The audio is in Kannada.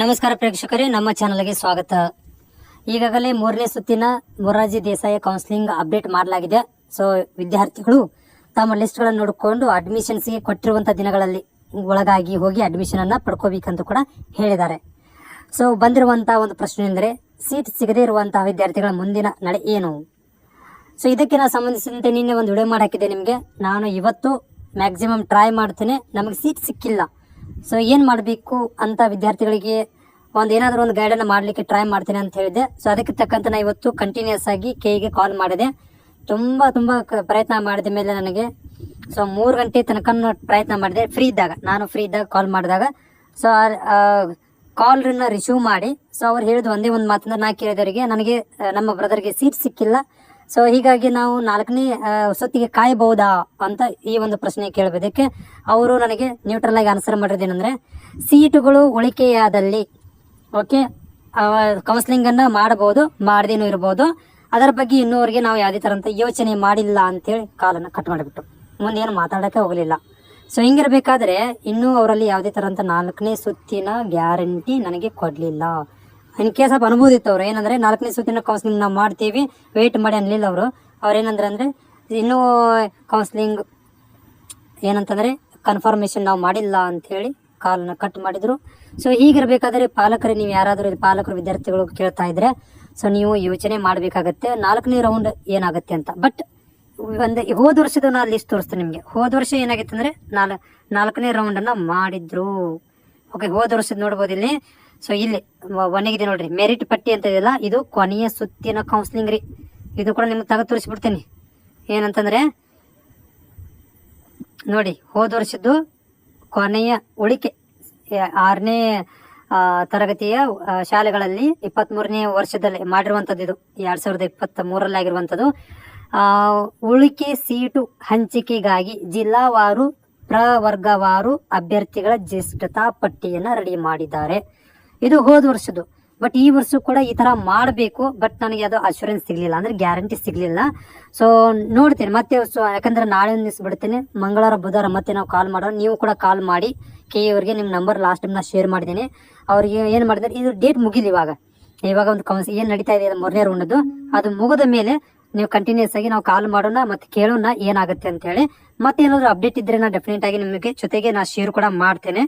ನಮಸ್ಕಾರ ಪ್ರೇಕ್ಷಕರೇ, ನಮ್ಮ ಚಾನಲ್ಗೆ ಸ್ವಾಗತ. ಈಗಾಗಲೇ ಮೂರನೇ ಸುತ್ತಿನ ಮೊರಾರ್ಜಿ ದೇಸಾಯಿ ಕೌನ್ಸಿಲಿಂಗ್ ಅಪ್ಡೇಟ್ ಮಾಡಲಾಗಿದೆ. ಸೊ ವಿದ್ಯಾರ್ಥಿಗಳು ತಮ್ಮ ಲಿಸ್ಟ್ಗಳನ್ನು ನೋಡಿಕೊಂಡು ಅಡ್ಮಿಷನ್ಸ್ಗೆ ಕೊಟ್ಟಿರುವಂಥ ದಿನಗಳಲ್ಲಿ ಒಳಗಾಗಿ ಹೋಗಿ ಅಡ್ಮಿಷನ್ ಅನ್ನ ಪಡ್ಕೋಬೇಕಂತ ಕೂಡ ಹೇಳಿದ್ದಾರೆ. ಸೊ ಬಂದಿರುವಂಥ ಒಂದು ಪ್ರಶ್ನೆ ಎಂದರೆ ಸೀಟ್ ಸಿಗದೇ ಇರುವಂತಹ ವಿದ್ಯಾರ್ಥಿಗಳ ಮುಂದಿನ ನಡೆ ಏನು? ಸೊ ಇದಕ್ಕೆ ನಾನು ಸಂಬಂಧಿಸಿದಂತೆ ನಿನ್ನೆ ಒಂದು ವಿಡಿಯೋ ಮಾಡಾಕಿದ್ದೆ ನಿಮಗೆ. ನಾನು ಇವತ್ತು ಮ್ಯಾಕ್ಸಿಮಮ್ ಟ್ರೈ ಮಾಡ್ತೇನೆ. ನಮಗೆ ಸೀಟ್ ಸಿಕ್ಕಿಲ್ಲ. ಸೊ ಏನು ಮಾಡಬೇಕು ಅಂತ ವಿದ್ಯಾರ್ಥಿಗಳಿಗೆ ಒಂದು ಏನಾದರೂ ಒಂದು ಗೈಡನ್ನು ಮಾಡಲಿಕ್ಕೆ ಟ್ರೈ ಮಾಡ್ತೀನಿ ಅಂತ ಹೇಳಿದೆ ಸೊ ಅದಕ್ಕೆ ತಕ್ಕಂತೆ ನಾನು ಇವತ್ತು ಕಂಟಿನ್ಯೂಸ್ ಆಗಿ ಕೆಗೆ ಕಾಲ್ ಮಾಡಿದೆ. ತುಂಬ ತುಂಬ ಪ್ರಯತ್ನ ಮಾಡಿದ ಮೇಲೆ ನನಗೆ ಸೊ ಮೂರು ಗಂಟೆ ತನಕ ಪ್ರಯತ್ನ ಮಾಡಿದೆ. ಫ್ರೀ ಇದ್ದಾಗ, ನಾನು ಫ್ರೀ ಇದ್ದಾಗ ಕಾಲ್ ಮಾಡಿದಾಗ. ಸೊ ಕಾಲ್ರನ್ನ ರಿಸೀವ್ ಮಾಡಿ. ಸೊ ಅವ್ರು ಹೇಳಿದ ಒಂದೇ ಒಂದು ಮಾತಂದ್ರೆ ನಾ ಕೇಳಿದವರಿಗೆ, ನನಗೆ, ನಮ್ಮ ಬ್ರದರ್ಗೆ ಸೀಟ್ ಸಿಕ್ಕಿಲ್ಲ. ಸೊ ಹೀಗಾಗಿ ನಾವು ನಾಲ್ಕನೇ ಸೊತ್ತಿಗೆ ಕಾಯಬಹುದಾ ಅಂತ ಈ ಒಂದು ಪ್ರಶ್ನೆ ಕೇಳಬೇಕಕ್ಕೆ ಅವರು ನನಗೆ ನ್ಯೂಟ್ರಲ್ ಆಗಿ ಆನ್ಸರ್ ಮಾಡಿರೋದೇನಂದ್ರೆ ಸೀಟುಗಳು ಉಳಿಕೆಯಾದಲ್ಲಿ ಓಕೆ ಕೌನ್ಸಿಲಿಂಗ್ ಅನ್ನ ಮಾಡಬಹುದು, ಮಾಡದೇನೂ ಇರಬಹುದು ಅದರ ಬಗ್ಗೆ ಇನ್ನೂವರೆಗೆ ನಾವು ಯಾವುದೇ ತರಂತ ಯೋಚನೆ ಮಾಡಿಲ್ಲ ಅಂತೇಳಿ ಕಾಲನ್ನು ಕಟ್ ಮಾಡಿಬಿಟ್ಟು. ಮುಂದೇನು ಮಾತಾಡೋಕ್ಕೆ ಮಾತಾಡೋಕೆ ಹೋಗಲಿಲ್ಲ. ಸೊ ಹಿಂಗಿರ್ಬೇಕಾದ್ರೆ ಇನ್ನೂ ಅವರಲ್ಲಿ ಯಾವುದೇ ತರಂತ ನಾಲ್ಕನೇ ಸುತ್ತಿನ ಗ್ಯಾರಂಟಿ ನನಗೆ ಕೊಡಲಿಲ್ಲ. ಇನ್ ಕೇಸ್ ಆಫ್ ಅನುಭವ ಇತ್ತು ಅವ್ರು. ಏನಂದ್ರೆ ನಾಲ್ಕನೇ ಸುತ್ತಿನ ಕೌನ್ಸಿಲಿಂಗ್ ನಾವು ಮಾಡ್ತೀವಿ. ವೇಟ್ ಮಾಡಿ ಅನ್ಲಿಲ್ಲ ಅವರು. ಅವ್ರು ಏನಂದ್ರೆ ಅಂದ್ರೆ ಇನ್ನೂ ಕೌನ್ಸಿಲಿಂಗ್ ಏನಂತಂದ್ರೆ ಕನ್ಫರ್ಮೇಷನ್ ನಾವು ಮಾಡಿಲ್ಲ ಅಂತ ಹೇಳಿ ಕಾಲನ್ನ ಕಟ್ ಮಾಡಿದ್ರು. ಸೊ ಹೀಗಿರ್ಬೇಕಾದ್ರೆ ಪಾಲಕರೇ ನೀವು ಯಾರಾದರೂ ಪಾಲಕರು ವಿದ್ಯಾರ್ಥಿಗಳು ಕೇಳ್ತಾ ಇದ್ರೆ ಸೊ ನೀವು ಯೋಚನೆ ಮಾಡಬೇಕಾಗತ್ತೆ. ನಾಲ್ಕನೇ ರೌಂಡ್ ಏನಾಗುತ್ತೆ ಅಂತ. ಬಟ್ ಒಂದು ಹೋದ ವರ್ಷದ ನಾನು ಲಿಸ್ಟ್ ತೋರಿಸ್ತೇನೆ ನಿಮಗೆ. ಹೋದ ವರ್ಷ ಏನಾಗಿತ್ತು ಅಂದ್ರೆ ನಾಲ್, ನಾಲ್ಕನೇ ರೌಂಡ್ ಅನ್ನ ಮಾಡಿದ್ರು. ಓಕೆ ಹೋದ ವರ್ಷದ ನೋಡ್ಬೋದು ಇಲ್ಲಿ. ಸೊ ಇಲ್ಲಿ ಒಣಗಿದೆ ನೋಡ್ರಿ. ಮೆರಿಟ್ ಪಟ್ಟಿ ಅಂತ ಇದೆಯಲ್ಲ, ಇದು ಕೊನೆಯ ಸುತ್ತಿನ ಕೌನ್ಸಿಲಿಂಗ್ ರೀ. ಇದು ಕೂಡ ನಿಮ್ಗೆ ತಗ ತೋರಿಸ್ಬಿಡ್ತೀನಿ. ಏನಂತಂದ್ರೆ, ನೋಡಿ, ಹೋದ ವರ್ಷದ್ದು ಕೊನೆಯ ಉಳಿಕೆ ಆರನೇ ತರಗತಿಯ ಶಾಲೆಗಳಲ್ಲಿ ಇಪ್ಪತ್ತ್ ಮೂರನೇ ವರ್ಷದಲ್ಲಿ ಮಾಡಿರುವಂಥದ್ದು ಇದು. ಎರಡ್ ಸಾವಿರದ ಇಪ್ಪತ್ತ ಮೂರಲ್ಲಿ ಉಳಿಕೆ ಸೀಟು ಹಂಚಿಕೆಗಾಗಿ ಜಿಲ್ಲಾವಾರು ಪ್ರವರ್ಗವಾರು ಅಭ್ಯರ್ಥಿಗಳ ಜ್ಯೇಷ್ಠತಾ ಪಟ್ಟಿಯನ್ನ ರೆಡಿ ಮಾಡಿದ್ದಾರೆ. ಇದು ಹೋದ ವರ್ಷದ್ದು. ಬಟ್ ಈ ವರ್ಷ ಕೂಡ ಈ ತರ ಮಾಡಬೇಕು. ಬಟ್ ನನಗೆ ಅದು ಅಶೂರೆನ್ಸ್ ಸಿಗ್ಲಿಲ್ಲ. ಅಂದ್ರೆ ಗ್ಯಾರಂಟಿ ಸಿಗ್ಲಿಲ್ಲ. ಸೊ ನೋಡ್ತೀನಿ. ಮತ್ತೆ ಯಾಕಂದ್ರೆ ನಾಳೆ ಒಂದು ದಿವಸ ಬಿಡ್ತೇನೆ. ಮಂಗಳವಾರ, ಬುಧವಾರ ಮತ್ತೆ ನಾವು ಕಾಲ್ ಮಾಡೋಣ. ನೀವು ಕೂಡ ಕಾಲ್ ಮಾಡಿ. ಕೆ ಅವರಿಗೆ ನಿಮ್ಮ ನಂಬರ್ ಲಾಸ್ಟ್ ಟೈಮ್ ನಾ ಶೇರ್ ಮಾಡಿದ್ದೀನಿ. ಅವ್ರಿಗೆ ಏನು ಮಾಡಿದ್ರೆ ಇದು ಡೇಟ್ ಮುಗಿಲಿ ಇವಾಗ. ಇವಾಗ ಒಂದು ಕೌನ್ಸಿಲ್ ಏನ್ ನಡೀತಾ ಇದೆ? ಮೂರನೇ ರೌಂಡದ್ದು ಅದು ಮುಗಿದ ಮೇಲೆ ನೀವು ಕಂಟಿನ್ಯೂಸ್ ಆಗಿ ನಾವು ಕಾಲ್ ಮಾಡೋಣ ಮತ್ತೆ ಕೇಳೋಣ ಏನಾಗುತ್ತೆ ಅಂತ ಹೇಳಿ. ಮತ್ತೆ ಏನಾದ್ರು ಅಪ್ಡೇಟ್ ಇದ್ರೆ ನಾ ಡೆಫಿನೆಟ್ ಆಗಿ ನಿಮಗೆ ಜೊತೆಗೆ ನಾ ಶೇರ್ ಕೂಡ ಮಾಡ್ತೇನೆ.